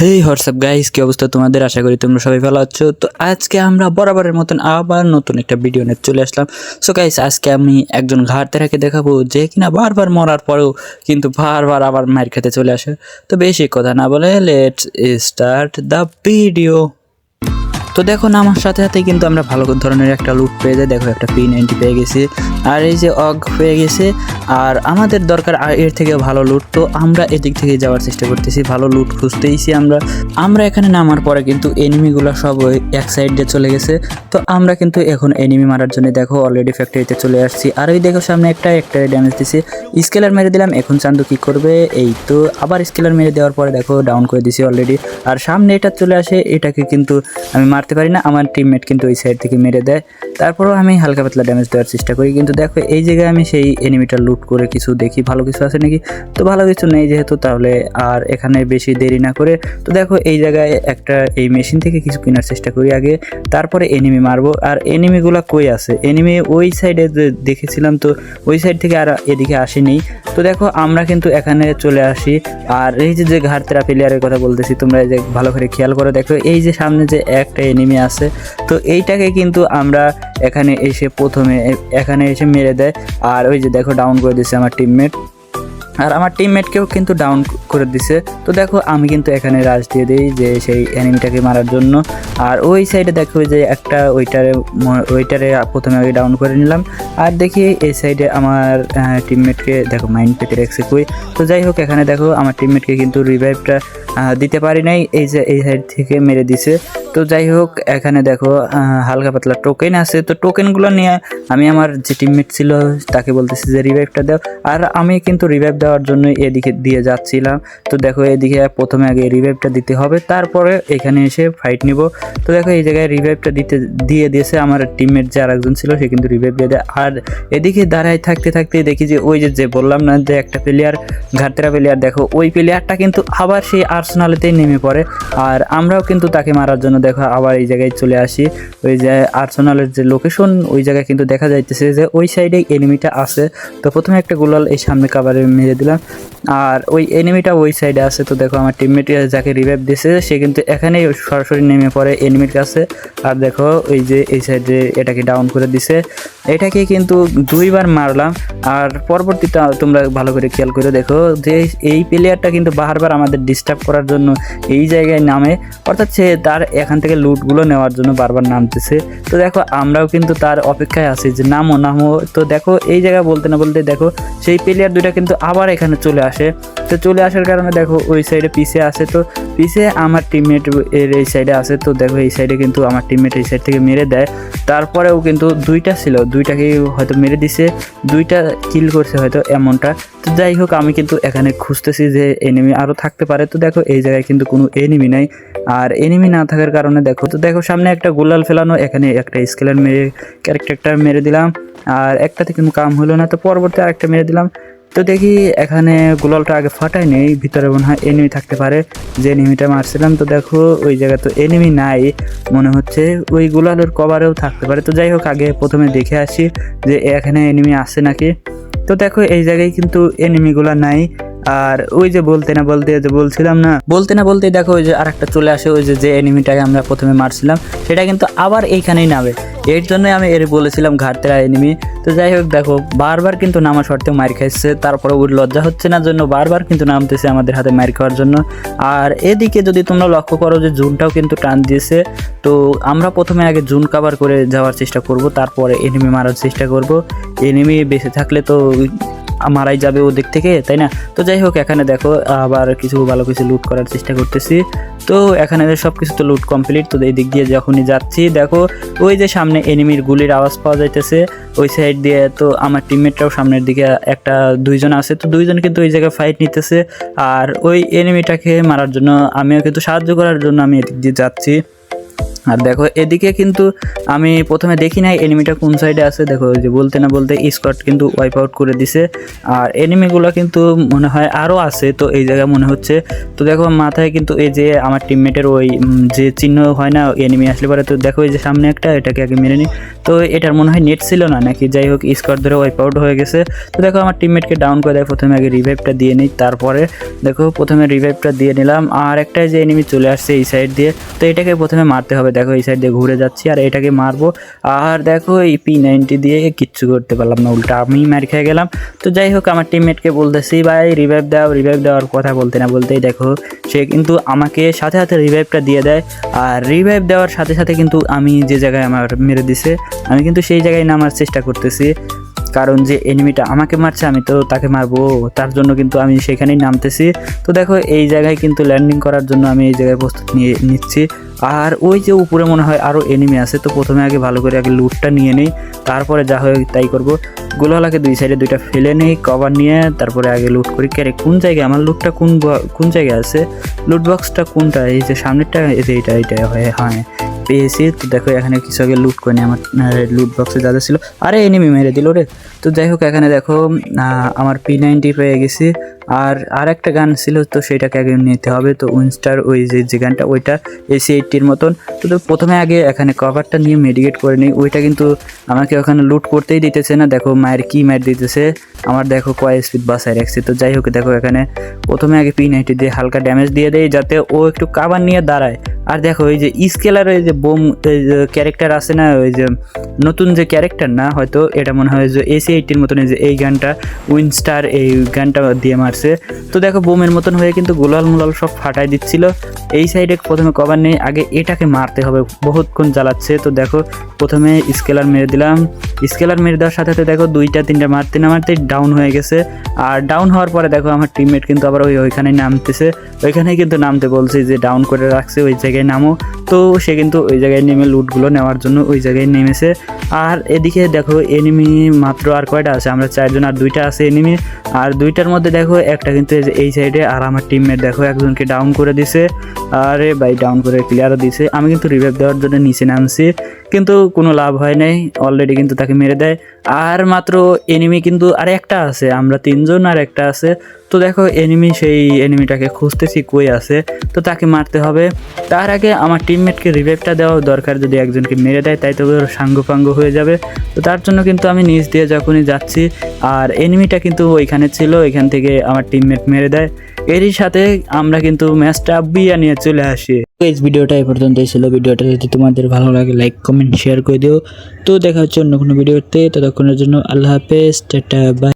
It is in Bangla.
হেই হোয়াটসঅ্যাপ গাইস কি অবস্থা তোমাদের? আশা করি তোমরা সবাই ভালো আছো। তো আজকে আমরা বরাবরের মতন আবার নতুন একটা ভিডিও নিয়ে চলে আসলাম। সো গাইস আজকে আমি একজন ঘাটতেরাকে দেখাবো যে কিনা বারবার মরার পরেও কিন্তু বারবার আবার মার খেতে চলে আসে। তো বেশি কথা না বলে লেটস স্টার্ট দ্য ভিডিও তো দেখো না, আমার সাথে সাথে কিন্তু আমরা ভালো ধরনের একটা লুট পেয়ে যাই। দেখো একটা পি নাইনটি পেয়ে গেছি। আর এই যে অগ পেয়ে গেছে, আর আমাদের দরকার আর এর থেকে ভালো লুট তো আমরা এদিক থেকে যাওয়ার চেষ্টা করতেছি। ভালো লুট খুঁজতেইছি আমরা। আমরা এখানে নামার পরে কিন্তু এনিমিগুলো সব ওই এক সাইড দিয়ে চলে গেছে। তো আমরা কিন্তু এখন এনিমি মারার জন্য দেখো অলরেডি ফ্যাক্টরিতে চলে আসছি। আর ওই দেখো সামনে একটা একটা ড্যামেজ দিছি। স্কেলার মেরে দিলাম, এখন চান্দু কি করবে? এই তো, আবার স্কেলার মেরে দেওয়ার পরে দেখো ডাউন করে দিছি অলরেডি আর সামনে এটা চলে আসে, এটাকে কিন্তু আমি মারতে পারি না, আমার টিমমেট কিন্তু ওই সাইড থেকে মেরে দেয়। তারপরেও আমি হালকা পাতলা ড্যামেজ দেওয়ার চেষ্টা করি, কিন্তু দেখো এই জায়গায় আমি সেই এনিমিটা লুট করে কিছু দেখি, ভালো কিছু আছে নাকি? তো ভালো কিছু নেই যেহেতু, তাহলে আর এখানে বেশি দেরি না করে। তো দেখো এই জায়গায় একটা এই মেশিন থেকে কিছু কেনার চেষ্টা করি আগে, তারপরে এনিমি মারবো। আর এনিমিগুলো কই আছে? এনিমি ওই সাইডে দেখেছিলাম তো, ওই সাইড থেকে আর এদিকে আসেনি। তো দেখো আমরা কিন্তু এখানে চলে আসি। আর এই যে যে ঘাটতেরা প্লেয়ারের কথা বলতেছি, তোমরা যে ভালো করে খেয়াল করে দেখো, এই যে সামনে যে একটা এনিমি আছে। তো এইটাকে কিন্তু আমরা এখানে এসে প্রথমে এখানে এসে মেরে দেয়। আর ওই যে দেখো ডাউন করে দিচ্ছে আমার টিমমেট আর আমার টিমমেটকেও কিন্তু ডাউন করে দিছে। তো দেখো আমি কিন্তু এখানে রাজ দিয়ে দিই যে সেই অ্যানিমিটাকে মারার জন্য। আর ওই সাইডে দেখো যে একটা ওইটারে ওইটারে প্রথমে আগে ডাউন করে নিলাম। আর দেখি এই সাইডে আমার টিমমেটকে দেখো মাইন্ড পেতে রেখেছে কই। তো যাই হোক, এখানে দেখো আমার টিমমেটকে কিন্তু রিভাইভটা দিতে পারি নাই। এই যে, এই সাইড থেকে মেরে দিছে। তো যাই হোক এখানে দেখো হালকা পাতলা টোকেন আছে। তো টোকেনগুলো নিয়ে আমি আমার যে টিমমেট ছিল, তাকে বলতেছি যে রিভাইভটা দাও। আর আমি কিন্তু রিভাইভ দেওয়ার জন্য এদিকে দিয়ে যাচ্ছিলাম। তো দেখো, এদিকে প্রথমে আগে রিভাইভটা দিতে হবে, তারপরে এখানে এসে ফাইট নিব। তো দেখো, এই জায়গায় রিভাইভটা দিতে, দিয়ে দিয়েছে আমার টিমমেট যে আরেকজন ছিল, সে কিন্তু রিভাইভ দিয়ে দেয়। আর এদিকে দাঁড়ায় থাকতে থাকতে দেখি যে, ওই যে যে বললাম না যে, একটা প্লেয়ার ঘাটতেরা প্লেয়ার দেখো, ওই প্লেয়ারটা কিন্তু আবার সেই আর্সেনালেতেই নেমে পড়ে। আর আমরাও কিন্তু তাকে মারার জন্য দেখো আবার এই জায়গায় চলে আসি। ওই যে আর্সেনালের যে লোকেশন ওই জায়গায় কিন্তু দেখা যাইতেছে যে ওই সাইডে এনিমিটা আছে। তো প্রথমে একটা গোলাল এই সামনে কাভারে মেরে দিলাম। আর ওই এনিমিটা ওই সাইডে আছে। তো দেখো আমার টিমমেট যাকে রিভাইভ দিয়েছে সে কিন্তু এখানেই সরাসরি নেমে পড়ে এনিমির কাছে। আর দেখো ওই যে এই সাইডে এটাকে ডাউন করে দিছে। এটাকে কিন্তু দুইবার মারলাম। আর পরবর্তীতে তোমরা ভালো করে খেয়াল করে দেখো যে এই প্লেয়ারটা কিন্তু বারবার আমাদের ডিস্টার্ব করার জন্য এই জায়গায় নামে। অর্থাৎ সে তার এখান থেকে লুটগুলো নেওয়ার জন্য বারবার নামতেছে। তো দেখো, আমরাও কিন্তু তার অপেক্ষায় আছি যে নামো নামো। তো দেখো, এই জায়গায় বলতে না বলতে দেখো, সেই প্লেয়ার দুইটা কিন্তু আবার এখানে চলে আসে। তো চলে আসার কারণে দেখো, ওই সাইডে পিছে আসে। তো পিছে আমার টিমমেট এর এই সাইডে আসে। তো দেখো, এই সাইডে কিন্তু আমার টিমমেট এই সাইড থেকে মেরে দেয়। তারপরেও কিন্তু দুইটা ছিল, দুইটাকেই হয়তো মেরে দিছে, দুইটা কিল করছে হয়তো এমনটা। তো যাই হোক, আমি কিন্তু এখানে খুঁজতেছি যে এনিমি আরও থাকতে পারে। তো দেখো, এই জায়গায় কিন্তু কোনো এনিমি নাই। আর এনিমি না থাকার কারণে দেখো। তো দেখো, সামনে একটা গোলাল ফেলানো, এখানে একটা স্কেলার মেরে, ক্যারেক্টারটা মেরে দিলাম। আর একটাতে কিন্তু কাম হলো না, তো পরবর্তী আরেকটা মেরে দিলাম। তো দেখি এখানে গোলালটা আগে ফাটাই নেই, ভিতরে মনে হয় এনিমি থাকতে পারে, যে এনিমিটা মারছিলাম। তো দেখো, ওই জায়গায় তো এনিমি নাই, মনে হচ্ছে ওই গোলালের কভারেও থাকতে পারে। তো যাই হোক, আগে প্রথমে দেখে আসি যে এখানে এনিমি আছে নাকি। তো দেখো, এই জায়গায় কিন্তু এনিমিগুলা নাই। আর ওই যে বলতে না বলতে যে বলছিলাম না, বলতে না বলতে দেখো ওই যে আরেকটা চলে আসে, ওই যে যে এনিমিটাকে আমরা প্রথমে মারছিলাম, সেটা কিন্তু আবার এইখানেই নামে। এর জন্যই আমি এর বলেছিলাম ঘাটতেরা এনিমি তো যাই হোক দেখো, বারবার কিন্তু নামা সত্ত্বেও মার খাইছে, তারপরে ওর লজ্জা হচ্ছে না জন্য বারবার কিন্তু নামতেছে আমাদের হাতে মার খাওয়ার জন্য। আর এদিকে যদি তোমরা লক্ষ্য করো যে জুনটাও কিন্তু টান দিয়েছে, তো আমরা প্রথমে আগে জুন কাভার করে যাওয়ার চেষ্টা করব, তারপরে এনিমি মারার চেষ্টা করব। এনিমি বেঁচে থাকলে তো মারাই যাবে ওদিক থেকে, তাই না? তো যাই হোক, এখানে দেখো আবার কিছু ভালো কিছু লুট করার চেষ্টা করতেছি। তো এখানে সব কিছু তো লুট কমপ্লিট তো এই দিক দিয়ে যখনই যাচ্ছি, দেখো ওই যে সামনে এনিমির গুলির আওয়াজ পাওয়া যাইতেছে, ওই সাইড দিয়ে তো আমার টিমমেটরাও সামনের দিকে একটা দুইজন আছে, তো দুইজন কিন্তু ওই জায়গায় ফাইট নিতেছে। আর ওই এনিমিটাকে মারার জন্য আমিও কিন্তু সাহায্য করার জন্য আমি এদিক দিয়ে যাচ্ছি। আর দেখো, এদিকে কিন্তু আমি প্রথমে দেখি নাই এনিমিটা কোন সাইডে আছে। দেখো যে বলতে না বলতে স্কট কিন্তু ওয়াইপ আউট করে দিছে। আর এনিমিগুলো কিন্তু মনে হয় আরও আছে, তো এই জায়গায় মনে হচ্ছে। তো দেখো, মাথায় কিন্তু এই যে আমার টিমমেটের ওই যে চিহ্ন হয় না এনিমি আসলে পরে। তো দেখো, এই যে সামনে একটা, এটাকে আগে মেরে নিই তো এটার মনে হয় নেট ছিল না, নাকি যাই হোক স্কট ধরে ওয়াইপ আউট হয়ে গেছে। তো দেখো, আমার টিমমেটকে ডাউন করে দেয়। প্রথমে আগে রিভাইভটা দিয়ে নিই, তারপরে দেখো, প্রথমে রিভাইভটা দিয়ে নিলাম। আর একটা যে এনিমি চলে আসছে এই সাইড দিয়ে, তো এটাকে প্রথমে মারতে হবে। দেখো এই সাইড দিয়ে ঘুরে যাচ্ছি আর এটাকে মারবো। আর দেখো এই পি নাইনটি দিয়ে কিচ্ছু করতে পারলাম না, উল্টা আমি মার খেয়ে গেলাম। তো যাই হোক, আমার টিমমেটকে বলতেছি, ভাই রিভাইভ দাও রিভাইভ দেওয়ার কথা বলতে না বলতেই দেখো, সে কিন্তু আমাকে সাথে সাথে রিভাইভটা দিয়ে দেয়। আর রিভাইভ দেওয়ার সাথে সাথে কিন্তু আমি যে জায়গায় আমার মেরে দিছে, আমি কিন্তু সেই জায়গায় নামার চেষ্টা করতেছি। কারণ যে এনিমিটা আমাকে মারছে, আমি তো তাকে মারবো, তার জন্য কিন্তু আমি সেখানেই নামতেছি। তো দেখো, এই জায়গায় কিন্তু ল্যান্ডিং করার জন্য আমি এই জায়গায় প্রস্তুত নিয়ে নিচ্ছি। আর ওই যে উপরে মনে হয় আরও এনিমি আছে, তো প্রথমে আগে ভালো করে আগে লুটটা নিয়ে নিই, তারপরে যা হয় তাই করব। গোলহলাকে দুই সাইডে দুইটা ফেলে নিই কভার নিয়ে, তারপরে আগে লুট করি। ক্যারে কোন জায়গায়? আমার লুটটা কোন কোন জায়গায় আছে? লুট বক্সটা কোনটা? এই যে সামনেরটা, এই যে এইটা, হয় হ্যাঁ। পেয়েছি। তো দেখো, এখানে কিছু আগে লুট করে আমার লুট বক্সে যা ছিল। আরে এনিমি মেরে দিল রে। তো যাই হোক, এখানে দেখো আমার পি নাইনটি পেয়ে গেছি। আর আর একটা গান ছিল, তো সেটাকে আগে নিতে হবে। তো উইনস্টার ওই যে যে গানটা ওইটা এসি এইটটির মতন। তো প্রথমে আগে এখানে কভারটা নিয়ে মেডিকেট করে নিই। ওইটা কিন্তু আমাকে ওখানে লুট করতেই দিতেছে না। দেখো, মায়ের কি মায়ের দিতেছে। আমার দেখো, কয় স্পিড বাসায় রাখছে। তো যাই হোক, দেখো, এখানে প্রথমে আগে পি নাইনটি দিয়ে হালকা ড্যামেজ দিয়ে দেয় যাতে ও একটু কাবার নিয়ে দাঁড়ায়। আর দেখো ওই যে স্কেলার ওই যে বোম ক্যারেক্টার আছে না, ওই যে নতুন যে ক্যারেক্টার না, হয়তো এটা মনে হয় যে এসি এইটির মতন এই যে এই গানটা উইনস্টার এই গানটা দিয়ে মারছে। তো দেখো, বোমের মতন হয়ে কিন্তু গোলাল মোলাল সব ফাটাই দিচ্ছিল। এই সাইডে প্রথমে কভার নেই, আগে এটাকে মারতে হবে, বহুতক্ষণ জ্বালাচ্ছে। তো দেখো, প্রথমে স্কেলার মেরে দিলাম। স্কেলার মেরে দেওয়ার সাথে সাথে দেখো, দুইটা, তিনটা মারতে না মারতে ডাউন হয়ে গেছে। আর ডাউন হওয়ার পরে দেখো, আমার টিমমেট কিন্তু আবার ওই ওইখানে নামতেছে। ওইখানেই কিন্তু নামতে বলছে যে ডাউন করে রাখছে, ওই জায়গায় নামো। তো সে কিন্তু ওই জায়গায় নেমে লুটগুলো নেওয়ার জন্য ওই জায়গায় নেমেছে। আর এদিকে দেখো এনিমি মাত্র আর কয়টা আছে? আমরা চারজন আর দুইটা আছে এনিমি আর দুইটার মধ্যে দেখো একটা কিন্তু এই এই সাইডে আর আমার টিমমেট দেখো একজনকে ডাউন করে দিছে। আরে ভাই ডাউন করে ক্লিয়ারও দিছে। আমি কিন্তু রিভাইভ দেওয়ার জন্য নিচে নামছি। কিন্তু কোনো লাভ হয় নাই অলরেডি কিন্তু তাকে মেরে দেয়। আর মাত্র এনিমি কিন্তু আর একটা আছে, আমরা তিনজন আর একটা আছে। তো দেখো এনিমি সেই এনিমিটাকে খুঁজতেছি, কই আছে? তো তাকে মারতে হবে। তার আগে আমার টিমমেটকে রিভাইভটা দেওয়া দরকার, যদি একজনকে মেরে দেয়, তাই তবে ওর সাঙ্গ পাঙ্গ হয়ে যাবে। তো তার জন্য কিন্তু আমি নিচ দিয়ে যখনই যাচ্ছি, আর এনিমিটা কিন্তু ওইখানে ছিল এখান থেকে আমার টিমমেট মেরে দেয়। এরই সাথে আমরা কিন্তু ম্যাচটা বিয়া নিয়ে চলে আসি। এই ভিডিওটা এই পর্যন্তই ছিল। ভিডিওটা যদি তোমাদের ভালো লাগে লাইক কমেন্ট শেয়ার করে দিও। তো দেখা হচ্ছে অন্য কোনো ভিডিওতে। ততক্ষণের জন্য আল্লাহ হাফেজ, টাটা বাই